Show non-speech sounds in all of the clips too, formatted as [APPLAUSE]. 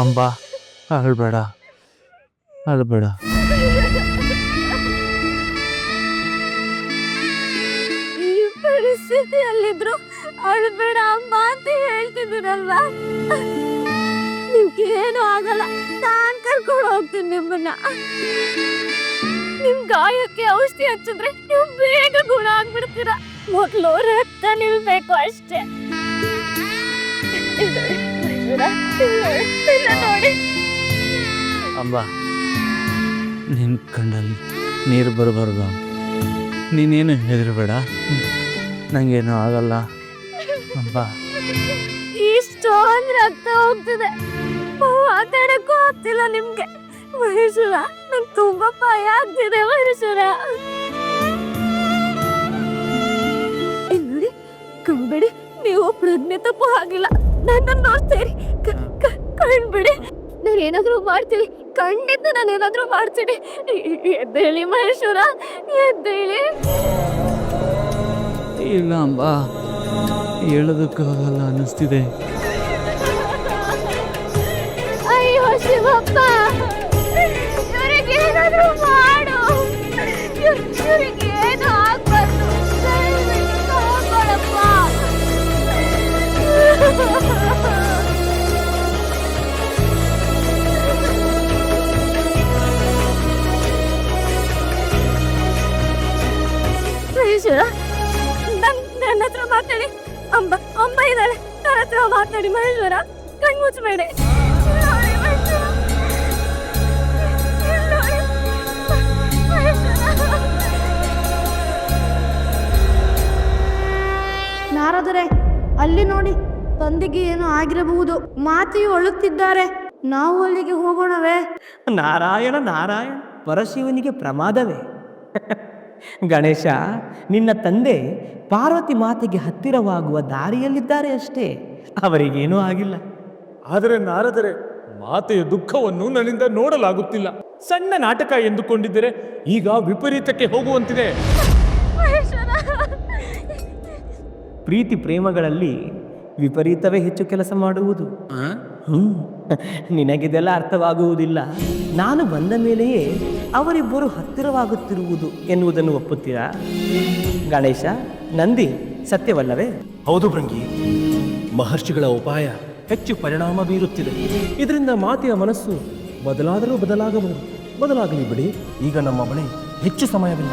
ಅಂಬ ಅಳ್ಬೇಡ ಅಳ್ಬೇಡ ಈ ಪರಿಸ್ಥಿತಿಯಲ್ಲಿದ್ರು ಅಳ್ಬೇಡ ಅಮ್ಮ ಅಂತ ಹೇಳ್ತಿದ್ದೀರಲ್ವಾ? ನಿಮ್ಗೆ ಏನು ಆಗಲ್ಲ, ನಾನ್ ಕರ್ಕೊಂಡು ಹೋಗ್ತೀನಿ ನಿಮ್ಮನ್ನ. ನಿಮ್ ಗಾಯಕ್ಕೆ ಔಷಧಿ ಹಚ್ಚಿದ್ರೆ ನೀವು ಬೇಗ ಗುಣ ಆಗ್ಬಿಡ್ತೀರ. ಮೊದ್ಲು ರಕ್ತ ನಿಲ್ಬೇಕು ಅಷ್ಟೇ. ಅಂಬ ನಿನ್ನ ಕಣ್ಣಲ್ಲಿ ನೀರು ಬರಬಾರ್ದು. ನೀನೇನು ಹೆದರಬೇಡ ನಂಗೇನು ಆಗಲ್ಲ. ಇಷ್ಟು ಇಷ್ಟೊಂದು ರಕ್ತ ಹೋಗ್ತಿದೆ ಮಾತಾಡಕ್ಕೂ ಆಗ್ತಿಲ್ಲ ನಿಮ್ಗೆ. ಮಹೇಶ್ವರ, ನಂಗೆ ತುಂಬಾ ಭಯ ಆಗ್ತಿದೆ ಮಹೇಶ್ವರ. ನೋಡಿ ಕಂಬಿಡಿ ನೀವು ಪ್ರಜ್ಞೆ ತಪ್ಪು ಆಗಿಲ್ಲ. ನನ್ನ ನೋಡ್ತೀರಿ ಏನಾದ್ರೂ ಮಾಡ್ತೀನಿ ಖಂಡಿತ ನಾನು ಏನಾದ್ರೂ ಮಾಡ್ತೀನಿ. ಎದ್ದೇಳಿ ಮಹೇಶ್ವರ ಎದ್ದೇಳಿ. ಇಲ್ಲ ಅಂಬ ಹೇಳೋದಕ್ಕಾಗಲ್ಲ ಅನ್ನಿಸ್ತಿದೆ. ಅಯ್ಯೋ ಶಿವಪ್ಪ ಏನಾದರೂ ಏನಾದ್ರೂ ನನ್ನ ಹತ್ರ ಮಾತಾಡಿ ಅಂಬ ಅಂಬ ಇದ್ದಾಳೆ ನನ್ನ ಹತ್ರ ಮಾತಾಡಿ ಮಹೇಶ್ವರ ಕಣ್ ಮುಚ್ಚಬೇಡಿ ನೋಡಿ ಮಹೇಶ್ವರ. ಇಲ್ಲಿ ನೋಡಿ. ಮಹೇಶ್ವರ. ನಾರದರೆ ಅಲ್ಲಿ ನೋಡಿ ತಂದಿಗೆ ಏನೋ ಆಗಿರಬಹುದು ಮಾತೆಯು ಅಳುತ್ತಿದ್ದಾರೆ ನಾವು ಅಲ್ಲಿಗೆ ಹೋಗೋಣವೇ ನಾರಾಯಣ ನಾರಾಯಣ ಪರಶಿವನಿಗೆ ಪ್ರಮಾದವೇ [LAUGHS] ಗಣೇಶ ನಿನ್ನ ತಂದೆ ಪಾರ್ವತಿ ಮಾತೆಗೆ ಹತ್ತಿರವಾಗುವ ದಾರಿಯಲ್ಲಿದ್ದಾರೆ ಅಷ್ಟೇ. ಅವರಿಗೇನೂ ಆಗಿಲ್ಲ. ಆದರೆ ನಾರದರೆ ಮಾತೆಯ ದುಃಖವನ್ನು ನನ್ನಿಂದ ನೋಡಲಾಗುತ್ತಿಲ್ಲ. ಸಣ್ಣ ನಾಟಕ ಎಂದುಕೊಂಡಿದ್ದರೆ ಈಗ ವಿಪರೀತಕ್ಕೆ ಹೋಗುವಂತಿದೆ. ಪ್ರೀತಿ ಪ್ರೇಮಗಳಲ್ಲಿ ವಿಪರೀತವೇ ಹೆಚ್ಚು ಕೆಲಸ ಮಾಡುವುದು. ಹ್ಮ್. ನಿನಗಿದೆಲ್ಲ ಅರ್ಥವಾಗುವುದಿಲ್ಲ. ನಾನು ಬಂದ ಮೇಲೆಯೇ ಅವರಿಬ್ಬರು ಹತ್ತಿರವಾಗುತ್ತಿರುವುದು ಎನ್ನುವುದನ್ನು ಒಪ್ಪುತ್ತೀರಾ? ಗಣೇಶ ನಂದಿ ಸತ್ಯವಲ್ಲವೇ? ಹೌದು ಭೃಂಗಿ. ಮಹರ್ಷಿಗಳ ಉಪಾಯ ಹೆಚ್ಚು ಪರಿಣಾಮ ಬೀರುತ್ತಿದೆ. ಇದರಿಂದ ಮಾತೆಯ ಮನಸ್ಸು ಬದಲಾದರೂ ಬದಲಾಗಬಹುದು. ಬದಲಾಗಲಿ ಬಿಡಿ. ಈಗ ನಮ್ಮ ಬಳಿ ಹೆಚ್ಚು ಸಮಯವಿಲ್ಲ.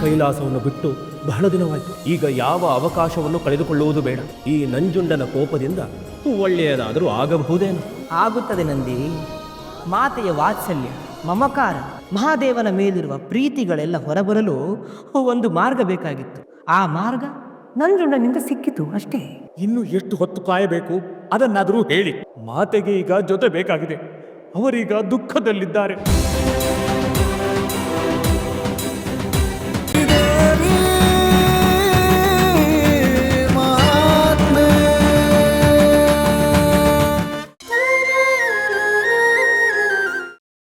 ಕೈಲಾಸವನ್ನು ಬಿಟ್ಟು ಬಹಳ ದಿನವಾಯಿತು. ಈಗ ಯಾವ ಅವಕಾಶವನ್ನು ಕಳೆದುಕೊಳ್ಳುವುದು ಬೇಡ. ಈ ನಂಜುಂಡನ ಕೋಪದಿಂದ ಒಳ್ಳೆಯದಾದರೂ ಆಗಬಹುದೇನೋ? ಆಗುತ್ತದೆ ನಂದಿ. ಮಾತೆಯ ವಾತ್ಸಲ್ಯ ಮಮಕಾರ ಮಹಾದೇವನ ಮೇಲಿರುವ ಪ್ರೀತಿಗಳೆಲ್ಲ ಹೊರಬರಲು ಒಂದು ಮಾರ್ಗ ಬೇಕಾಗಿತ್ತು. ಆ ಮಾರ್ಗ? ನಂಜುಂಡನಿಂದ ಸಿಕ್ಕಿತು ಅಷ್ಟೇ. ಇನ್ನು ಎಷ್ಟು ಹೊತ್ತು ಕಾಯಬೇಕು? ಅದನ್ನಾದರೂ ಹೇಳಿ. ಮಾತೆಗೆ ಈಗ ಜೊತೆ ಬೇಕಾಗಿದೆ. ಅವರೀಗ ದುಃಖದಲ್ಲಿದ್ದಾರೆ.